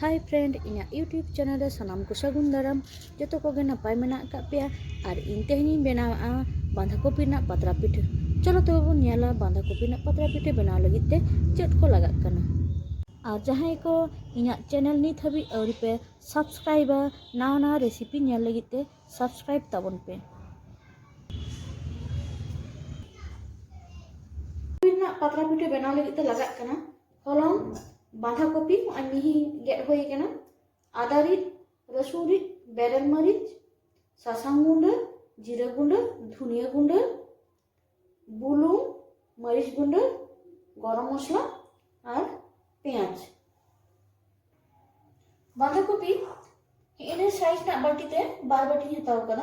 ᱦᱟᱭ friend ᱤᱧᱟᱹᱜ YouTube channel ᱨᱮ ᱥᱟᱱᱟᱢ ᱠᱚ ᱥᱟᱹᱜᱩᱱ ᱫᱟᱨᱟᱢ ᱡᱚᱛᱚ ᱠᱚᱜᱮ ᱱᱟᱯᱟᱭ ᱢᱮᱱᱟᱜ ᱟᱠᱟᱫ ᱯᱮᱭᱟ ᱟᱨ ᱤᱧ ᱛᱮᱦᱮᱧᱤᱧ ᱵᱮᱱᱟᱣᱟ ᱵᱟᱸᱫᱷᱟ ᱠᱚᱯᱤ ᱨᱮᱱᱟᱜ ᱯᱟᱛᱲᱟ ᱯᱤᱴᱷᱟᱹ ᱪᱚᱞᱚ ᱛᱚᱵᱮ ᱵᱚᱱ ᱧᱮᱞᱟ ᱵᱟᱸᱫᱷᱟ ᱠᱚᱯᱤ ᱨᱮᱱᱟᱜ ᱯᱟᱛᱲᱟ ᱯᱤᱴᱷᱟᱹ ᱵᱮᱱᱟᱣ ᱞᱟᱹᱜᱤᱫ ᱛᱮ ᱪᱮᱫ ko ᱞᱟᱜᱟᱜ ᱠᱟᱱᱟ ᱟᱨ ᱡᱟᱦᱟᱸᱭ ᱠᱚ ᱤᱧᱟᱹᱜ ᱪᱮᱱᱮᱞ ᱱᱤᱛ ᱦᱟᱹᱵᱤᱡ ᱟᱹᱣᱨᱤ ᱯᱮ ᱥᱟᱵᱥᱠᱨᱟᱭᱤᱵᱟ ᱱᱟᱣᱟ ᱱᱟᱣᱟ ᱨᱮᱥᱤᱯᱤ ᱧᱮᱞ ᱞᱟᱹᱜᱤᱫ ᱛᱮ ᱥᱟᱵᱥᱠᱨᱟᱭᱤᱵ ᱛᱟᱵᱚᱱ ᱯᱮ ᱨᱮᱱᱟᱜ ᱯᱟᱛᱲᱟ ᱯᱤᱴᱷᱟᱹ ᱵᱮᱱᱟᱣ ᱞᱟᱹᱜᱤᱫ ᱛᱮ ᱞᱟᱜᱟᱜ ᱠᱟᱱᱟ ᱦᱚᱞᱚᱝ বাঁধাকপি আর মিহি হয়ে গেল। আদা রিট রসুন রিট বেরেল মরিচ শশাং গুঁড়ো, জিরে গুঁড়ো, ধনিয়া গুঁড়ো, বুলুং, মরিচ গুঁড়ো, গরম মশলা আর পেঁয়াজ। বাঁধাকপি এনের সাইজ না বাটিতে বার বাটি হেতাও কেন?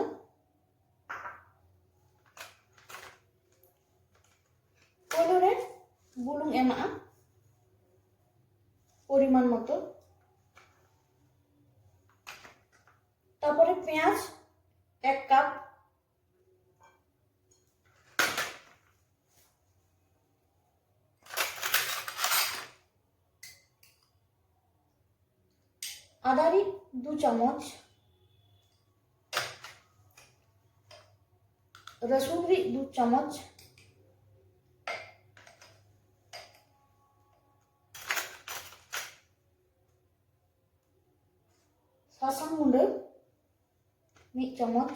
ᱯᱳᱭᱞᱳ ᱨᱮ ᱵᱩᱞᱩᱝ পরিমাণ মতো। তারপরে পেঁয়াজ এক কাপ। আদারি দু চামচ। রসুন দু চামচ। সাসাং গুঁড়ো ᱢᱤᱫ ᱪᱟᱢᱚᱪ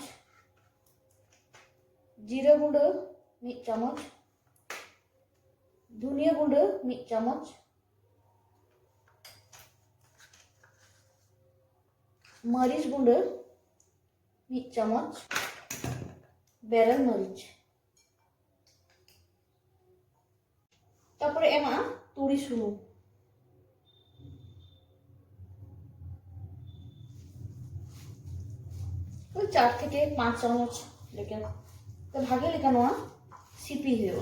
ᱡᱤᱨᱟᱹ ᱜᱩᱸᱰᱟᱹ ᱢᱤᱫ ᱪᱟᱢᱚᱪ ᱫᱷᱩᱱᱤᱭᱟᱹ ᱜᱩᱸᱰᱟᱹ ᱢᱤᱫ ᱪᱟᱢᱚᱪ ᱢᱟᱹᱨᱤᱪ ᱜᱩᱸᱰᱟᱹ ᱢᱤᱫ ᱪᱟᱢᱚᱪ বেরেল মরিচ তারপরে এমা তুড়ি সুনুম ওই চার থেকে পাঁচ চামচ লেখা তো ভাগে লেখা নোয়া সিপি হয়ে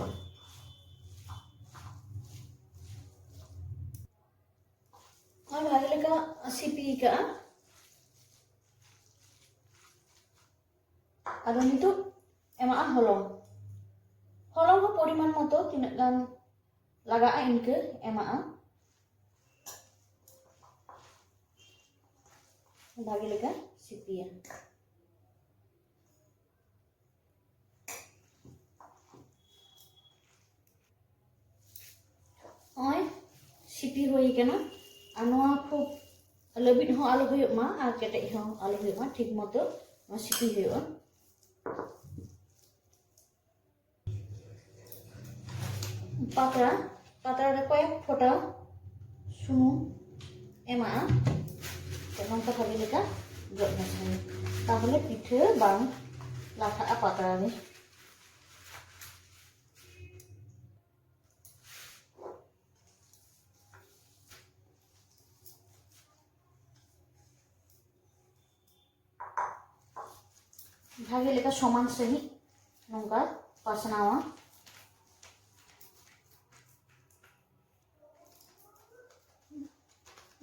और भागले का सीपी का আদা নিতো এমা হলং হলং হো পরিমাণ মতো তিনাক গান লাগা ইনকে এমা ভাগে লেখা সিপিয়া ᱥᱤᱯᱤ ᱦᱩᱭ ᱠᱟᱱᱟ ᱟᱨ ᱱᱚᱣᱟ ᱠᱷᱩᱵ ᱞᱟᱹᱵᱤᱫ ᱦᱚᱸ ᱟᱞᱚ ᱦᱩᱭᱩᱜ ᱢᱟ ᱟᱨ ᱠᱮᱴᱮᱡ ᱦᱚᱸ ᱟᱞᱚ ᱦᱩᱭᱩᱜ ᱢᱟ ᱴᱷᱤᱠ ᱢᱚᱛᱚ ᱱᱚᱣᱟ ᱥᱤᱯᱤ ᱦᱩᱭᱩᱜᱼᱟ পাতলা পাতলাটা কয়েক ফোঁটা সুনুম এমাগᱼᱟ ᱱᱚᱝᱠᱟ ᱵᱷᱟᱜᱮ ᱞᱮᱠᱟ ᱡᱚᱜ ᱢᱮᱥᱟᱭᱟ ᱛᱟᱦᱚᱞᱮ ᱯᱤᱴᱷᱟᱹ ᱵᱟᱝ ᱞᱟᱴᱷᱟᱜᱼᱟ ᱯᱟᱛᱲᱟ ᱨᱮ ᱵᱷᱟᱜᱮ ᱞᱮᱠᱟ ᱥᱚᱢᱟᱱ ᱥᱟᱺᱦᱤᱡ ᱱᱚᱝᱠᱟ ᱯᱟᱥᱱᱟᱣᱟ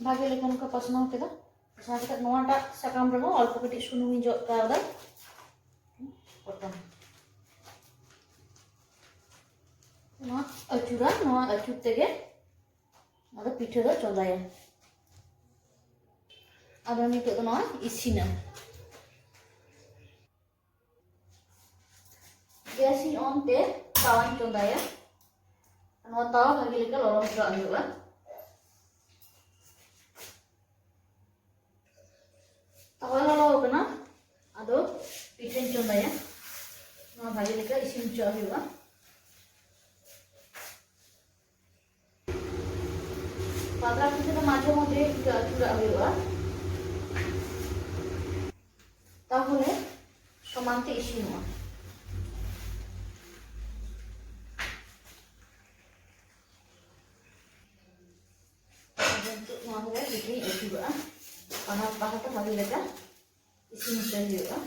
ᱵᱷᱟᱜᱮ ᱞᱮᱠᱟ ᱱᱚᱝᱠᱟ ᱯᱟᱥᱱᱟᱣ ᱠᱮᱫᱟ ᱯᱟᱥᱱᱟᱣ ᱠᱟᱛᱮ ᱱᱚᱣᱟᱴᱟᱜ ᱥᱟᱠᱟᱢ ᱨᱮᱦᱚᱸ অল্প ᱠᱟᱹᱴᱤᱡ ᱥᱩᱱᱩᱢᱤᱧ ᱡᱚᱫ ᱠᱟᱣᱫᱟ ᱯᱚᱴᱚᱢ ᱱᱚᱣᱟ ᱟᱹᱪᱩᱨᱟ ᱱᱚᱣᱟ ᱟᱹᱪᱩᱨ ᱛᱮᱜᱮ ᱟᱫᱚ ᱯᱤᱴᱷᱟᱹ ᱫᱚ ᱪᱚᱸᱫᱟᱭᱟ ᱟᱫᱚ ᱱᱤᱛᱚᱜ ᱫᱚ ᱱᱚᱣᱟ ᱤᱥᱤᱱᱟ ಒಂತೆ ತಾವಂಗಿ ಚೊಂದಾಯ ನಾವು ತಾವ ಹಗಿಲಿಕ್ಕೆ ಲವಂಗ ಅಂದಿಲ್ಲ ತವಲಲ್ಲ ಹೋಗೋಣ ಅದು ಇಟ್ಟಿನ ಚೊಂದಾಯ ನಾವು ಹಗಿಲಿಕ್ಕೆ ಇಸಿನ ಚೋಗಿವ পাতলা পিঠাটা মাঝে মধ্যে চূড়া হইবা তাহলে সমানতে এসে নেওয়া untuk semua diberi air juga. Karena pas itu masih ada ah. Isi muda juga ya, ah.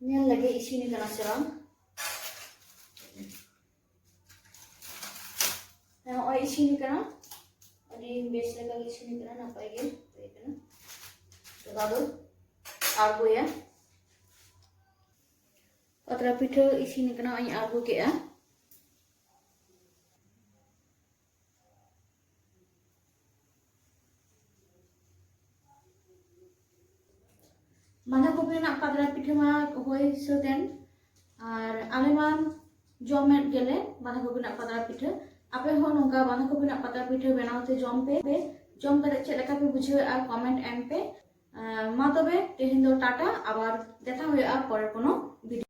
Ini lagi isi ini dengan siram Yang oh, isi ini kena Ini biasanya kalau isi ini kena apa lagi? Kita taruh aku ya, ᱯᱟᱛᱲᱟ ᱯᱤᱴᱷᱟᱹ ᱤᱥᱤᱱ ᱠᱟᱱᱟ ᱤᱧ ᱟᱬᱜᱚ ᱠᱮᱜᱼᱟ ᱵᱟᱸᱫᱷᱟ ᱠᱚᱯᱤ ᱨᱮᱱᱟᱜ ᱯᱟᱛᱲᱟ ᱯᱤᱴᱷᱟᱹ ᱢᱟ ᱦᱳᱭ ᱥᱟᱹᱛᱮᱱ ᱟᱨ ᱟᱞᱮ ᱢᱟ ᱡᱚᱢᱮᱫ ᱜᱮᱞᱮ ᱵᱟᱸᱫᱷᱟ ᱠᱚᱯᱤ ᱨᱮᱱᱟᱜ ᱯᱟᱛᱲᱟ ᱯᱤᱴᱷᱟᱹ ᱟᱯᱮ ᱦᱚᱸ ᱱᱚᱝᱠᱟ ᱵᱟᱸᱫᱷᱟ ᱠᱚᱯᱤ ᱨᱮᱱᱟᱜ ᱯᱟᱛᱲᱟ ᱯᱤᱴᱷᱟᱹ ᱵᱮᱱᱟᱣ ᱛᱮ ᱡᱚᱢ ᱯᱮ ᱡᱚᱢ ᱠᱟᱛᱮ ᱪᱮᱫ ᱞᱮᱠᱟ ᱯᱮ ᱵᱩᱡᱷᱟᱹᱣ ᱟᱨ ᱠᱚᱢᱮᱱᱴ ᱮᱢ ᱯᱮ ᱢᱟ ᱛᱚᱵᱮ ᱛᱮᱦᱮᱧ ᱫᱚ ᱴᱟᱴᱟ ᱟᱵᱟᱨ ᱫᱮᱠᱷᱟ ᱦᱩᱭᱩᱜᱼᱟ ᱯᱚরের কোনো ভিডিও